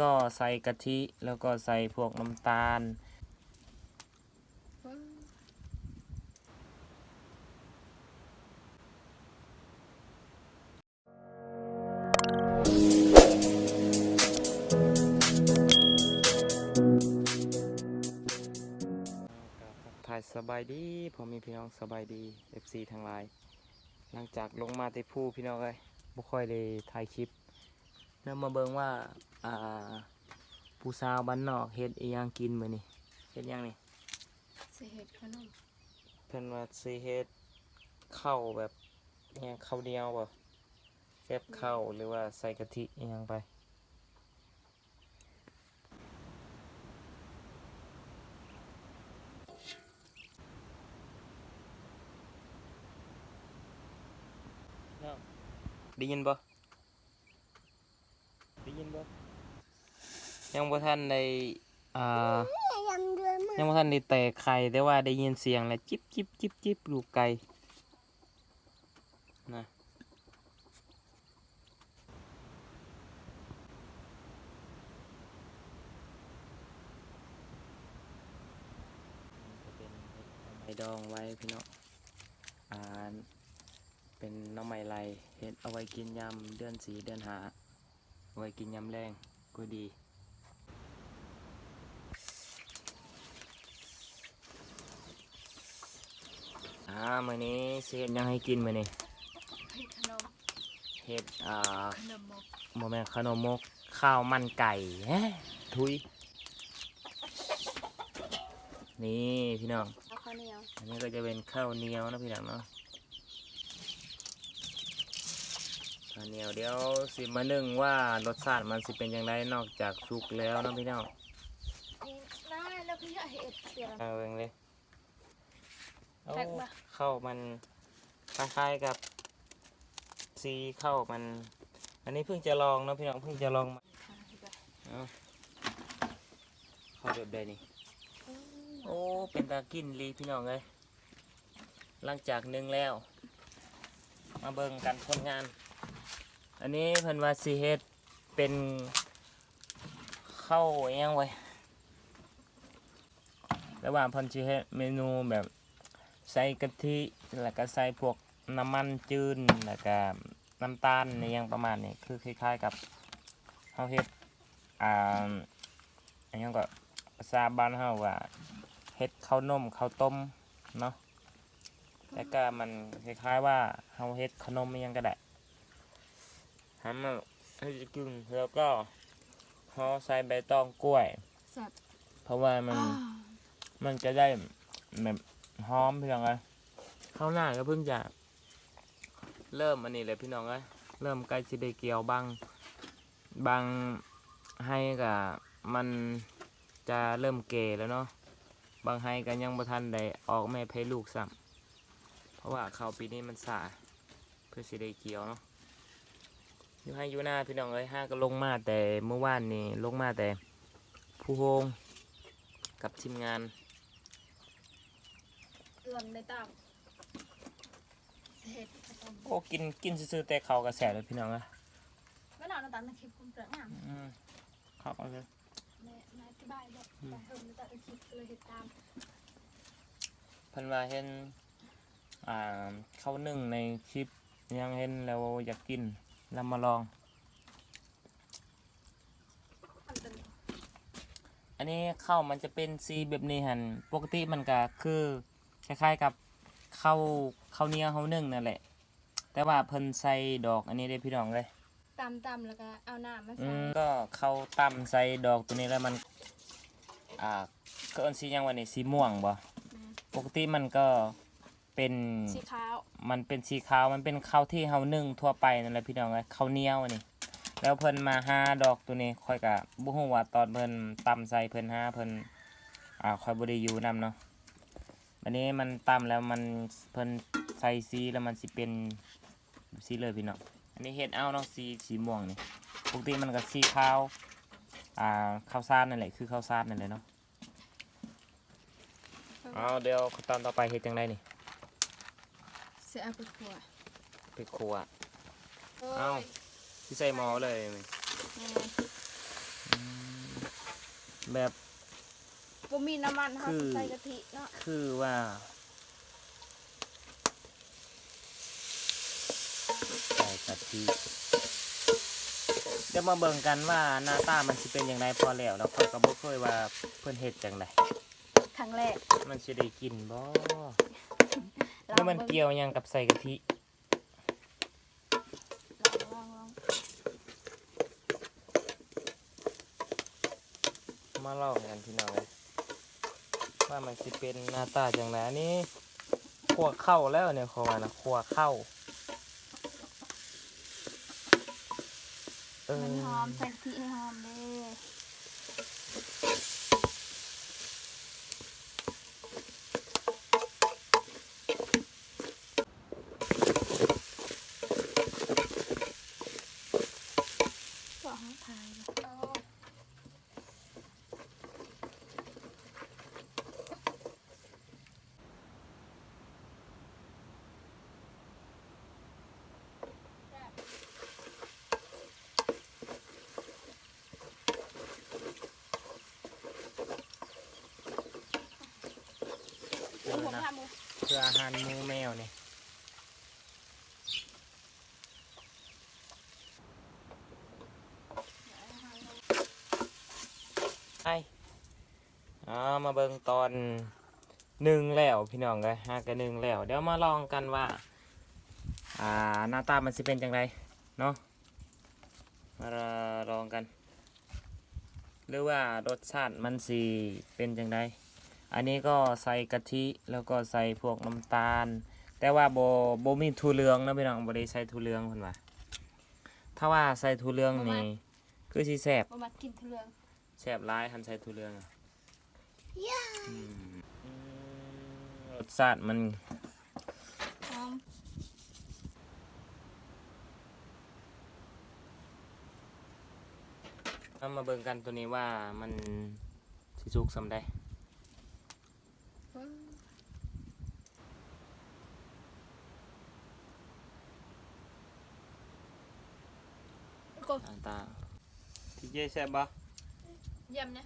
ก็ใส่กะทิแล้วก็ใส่พวกน้ำตาล ถ่ายสบายดีผมมีพี่น้องสบายดี FC ทั้งหลาย หลังจากลงมาที่ภูพี่น้องเลยบ่ค่อยได้ถ่ายคลิปเริ่มาเบิงว่า อ่าผู้สาวบ้านนอกเฮ็ดอีหยังกินมื้อนี้เฮ็ดหยังนี่สิเฮ็ดขนมเพิ่นว่าสิเฮ็ดข้าวแบบอิหยังข้าวเหนียวบ่เก็บข้าวหรือว่าใส่กะทิอีหยังไปได้ยินบ่ได้ยินบ่ ยังบ่ทันได้อ่ายังเดือนมายังบ่ทันได้แตกไข่แต่ว่าได้ยินเสียงแล้วจิบจิบจิบจิบลูกไก่นะจะเป็นเห็ดหน่อไม้ดองไว้พี่น้องอ่าเป็นหน้ำไม้ไรเห็ดเอาไว้กินยำเดือนสีเดือนหา เอาไว้กินยำแรงก็ดี อ่ามื้อนี้สิเฮ็ดหยังให้กินมื้อนี้เฮ็ดขนมเฮ็ดอ่าขนมหมกบ่แม่นขนมมกข้าวมันไก่แฮะทุย นี่พี่น้อง เอาข้าวเหนียวอันนี้ก็จะเป็นข้าวเหนียวนะพี่น้องเนาะข้าวเหนียวเดี๋ยวสิมานึ่งว่ารสชาติมันสิเป็นยังไงนอกจากสุกแล้วนะพี่น้อง นี่ได้แล้วพี่อยากเฮ็ดเสียเอาเองเลยโอ้ แปลกปะข้าวมันคล้ายๆกับซีข้าวมัน อันนี้เพิ่งจะลองเนาะพี่น้องเพิ่งจะลองมาค่ะพี่ไปเอาข้าวแบบใดนี่โอ้เป็นตากินลีพี่น้องเลยหลังจากนึ่งแล้ว มาเบิ่งกันผลงาน อันนี้เพิ่นว่าสิเฮ็ดเป็นข้าวอิหยังไว้ระหว่างเพิ่นสิเฮ็ดเมนูแบบ ใส่กะทิแล้วก็ใส่พวกน้ำมันจืดแล้วก็น้ำตาลในอหยังประมาณนี้คือคล้ายๆกับเฮาเฮ็ดอ่าอันหยังก็ภาษาบ้านเฮาว่าเฮ็ดข้าวนมข้าวต้มเนาะแล้วก็มันคล้ายๆว่าเฮาเฮ็ดขนมอิหยังก็ได้ทำมาให้กินแล้วก็ห่อใส่ใบตองกล้วยแซ่บเพราะว่ามันอ้าวมันจะได้แบบ หอมพี่น้องเอ้ยข้าวหน้าก็เพิ่งจะ เริ่มอันนี้เลยพี่น้องเอ้ยเริ่มใกล้สิได้เกี่ยวบางบางให้กับมันจะเริ่มเกแล้วเนาะบางไฮก็ยังบ่ทันได้ออกแม่เพลูกซ้ำเพราะว่าเขาปีนี้มันสาเพื่อสิได้เกี่ยวเนาะอยู่ให้อยู่หน้าพี่น้องเอ้ยห้าก็ลงมาแต่เมื่อวานนี่ลงมาแต่ผู้โฮงกับทีมงาน เอื้อนได้ตามสิเฮ็ดขนมโอ้กินกินซื่อๆแต่เขาวกระแสเลยพี่น้องเอ้ยเวลาเราตามในคลิปคุณเปลือกงามอืมเข้าวเอาเลยแม่มาอธิบายบอกแต่เฮิมแต่ในคลิปเลยเฮ็ดตามเพันว่าเห็นอ่าเข้าวนึ่งในคลิปยังเห็นแล้วอยากกินเรามาลองอันเป็นอันนี้ข้าวมันจะเป็นสีแบบนี้หันปกติมันก็คือ คล้ายๆกับข้าวข้าวเหนียวข้าวนึ่งนั่นแหละ แต่ว่าเพิ่นใส่ดอกอันนี้ได้พี่น้องเลยตำตำแล้วก็เอาน้ำมาอืใส่มก็ข้าวตั้มใส่ดอกตัวนี้แล้วมัน อ่าก็อันสีหยังวันนี้สีม่วงบ่แม่ปกติมันก็เป็น สีขาวมันเป็นสีขาวมันเป็นข้าวที่เฮานึ่งทั่วไปนั่นแหละพี่น้องเลยข้าวเหนียวอันนี่แล้วเพิ่นมาหาดอกตัวนี้ค่อยกะบ่ฮู้ว่าตอนเพิ่นตำใส่เพิ่นหาเพิ่นอ่าค่อยบ่ได้อยู่นํเนาะ อันนี้มันตำแล้วมันเพิ่นใส่สีแล้วมันสิเป็นสีเลยพี่น้องอันนี้เฮ็ดเอาเนาะสีสีม่วงนี่ปกติมันก็สีขาวอ่าข้าวสารนั่นแหละคือข้าวสารนั่นแหละเนาะเอาเดี๋ยวตอนต่อไปเฮ็ดจังไดนี่เสียเอาไปขัวไปครัวโอ้เอ้ายที่ใส่หม้อเลยแม่อืมแบบ บ่มีน้ำมันเฮาคือใส่กะทิเนาะคือว่า ใส่กะทิเดี๋ยวมาเบิ่งกันว่าหน้าตามันสิเป็นอย่างไรพอแล้วแล้วค่อยก็บ่เคยว่าเพิ่นเฮ็ดจังไดครั้งแรกมันสิได้กินบ่ลแล้วมันบิ่งเกี่ยวหยังกับใส่กะทิ ลองลองมาลองกันพี่น้องเลย ว่ามันจะเป็นหน้าตาจังไดอันนี้ขัวเข้าแล้วเนี่ยเขาว่านะขัวเข้าเออมันหอมใส่กะทิให้หอมเลย เออนะเพื่ออาหารหมูแมวเนี่ยไออ่ามาเบิ่งตอนหนึ่งแล้วพี่น้องเลยห้ากับหนึ่งแล้ว เดี๋ยวมาลองกันว่า อ่าหน้าตามันสิเป็นจังไรเนาะมาลองกัน หรือว่ารสชาติมันสิเป็นจังได อันนี้ก็ใส่กะทิแล้วก็ใส่พวกน้ำตาล แต่ว่าโบโบมีถั่วเหลืองนะพี่น้องบ่ได้ใส่ถั่วเหลืองเพิ่นว่าถ้าว่าใส่ถั่วเหลืองนี่คือสิแซ่บบ่มากินทุเรืองแซ่บหลายคันใส่ถั่วเหลืองอะอืมอืมรสชาติมันหอมเอามาเบิ่งกันตัวนี้ว่ามันสิสุกสำใด ก็อ่าตาที่เย่แซ่บบ่เยี่ยมน